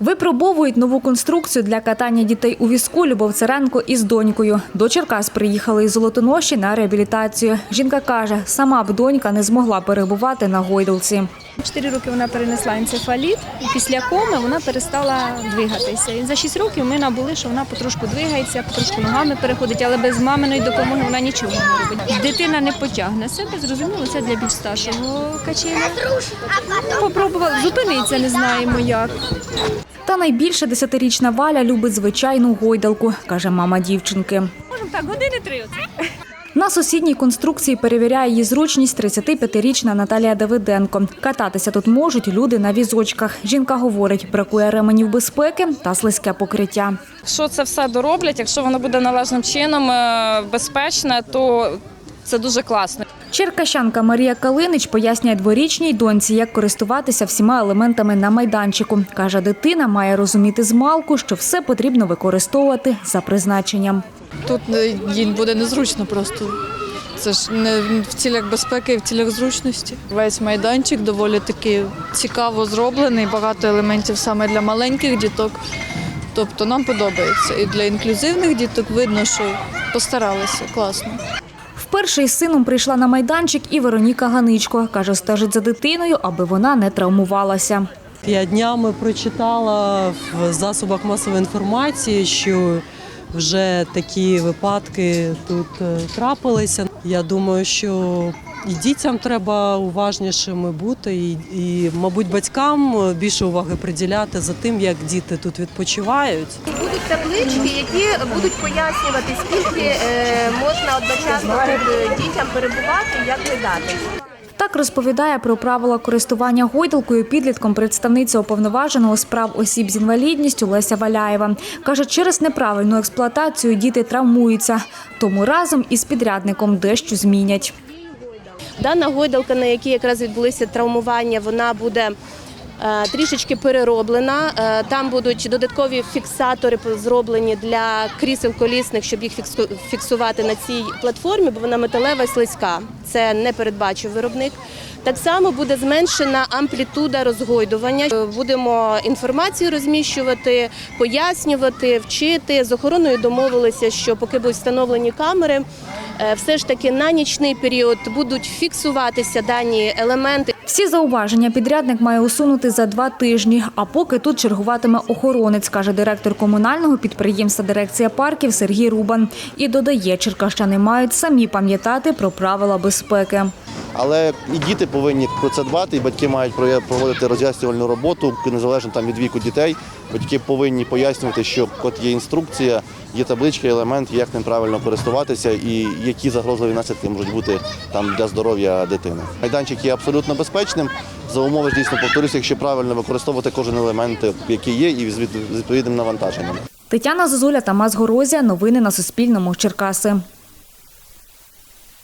Випробовують нову конструкцію для катання дітей у візку Любов Царенко із донькою. До Черкас приїхали із Золотоноші на реабілітацію. Жінка каже, сама б донька не змогла перебувати на гойдалці. Чотири роки вона перенесла енцефаліт, після коми вона перестала двигатися. І за 6 років ми набули, що вона потрошку двигається, потрошку ногами переходить, але без маминої допомоги вона нічого не робить. Дитина не потягне себе, зрозуміло, це для більш старшого качеля. Попробувала, зупиниться, не знаємо як. Та найбільше десятирічна Валя любить звичайну гойдалку, каже мама дівчинки. Можемо так, години три оце. На сусідній конструкції перевіряє її зручність 35-річна Наталія Давиденко. Кататися тут можуть люди на візочках. Жінка говорить, бракує ременів безпеки та слизьке покриття. Якщо це все дороблять, якщо воно буде належним чином е, безпечне, то це дуже класно. Черкащанка Марія Калинич пояснює дворічній доньці, як користуватися всіма елементами на майданчику. Каже, дитина має розуміти з малку, що все потрібно використовувати за призначенням. Тут їй буде незручно просто. Це ж не в цілях безпеки, і в цілях зручності. Весь майданчик доволі таки цікаво зроблений, багато елементів саме для маленьких діток. Тобто нам подобається. І для інклюзивних діток видно, що постаралися класно. Вперше із сином прийшла на майданчик і Вероніка Ганичко. Каже, стежить за дитиною, аби вона не травмувалася. Я днями прочитала в засобах масової інформації, що вже такі випадки тут е, трапилися. Я думаю, що і дітям треба уважнішими бути, і, і мабуть, батькам більше уваги приділяти за тим, як діти тут відпочивають. Будуть таблички, які будуть пояснювати, скільки е, можна одночасно тут дітям перебувати, як видати. Так розповідає про правила користування гойдалкою підлітком представниця уповноваженого з прав осіб з інвалідністю Леся Валяєва. Каже, через неправильну експлуатацію діти травмуються, тому разом із підрядником дещо змінять. Дана гойдалка, на якій якраз відбулися травмування, вона буде е, трішечки перероблена. Е, Там будуть додаткові фіксатори зроблені для крісел колісних, щоб їх фіксу- фіксувати на цій платформі, бо вона металева і слизька. Це не передбачив виробник. Так само буде зменшена амплітуда розгойдування. Е, Будемо інформацію розміщувати, пояснювати, вчити. З охороною домовилися, що поки будуть встановлені камери, все ж таки на нічний період будуть фіксуватися дані елементи. Всі зауваження підрядник має усунути за два тижні. А поки тут чергуватиме охоронець, каже директор комунального підприємства дирекція парків Сергій Рубан. І додає, черкащани мають самі пам'ятати про правила безпеки. Але і діти повинні про це дбати, і батьки мають проводити роз'яснювальну роботу, незалежно там від віку дітей. Батьки повинні пояснювати, що от є інструкція, є таблички, елементи, як ним правильно користуватися і які загрозливі наслідки можуть бути там для здоров'я дитини. Майданчик є абсолютно безпечним. За умови ж дійсно повторюся, якщо правильно використовувати кожен елемент, який є, і з відповідним навантаженням. Тетяна Зозуля, Тамас Горозія. Новини на Суспільному. Черкаси.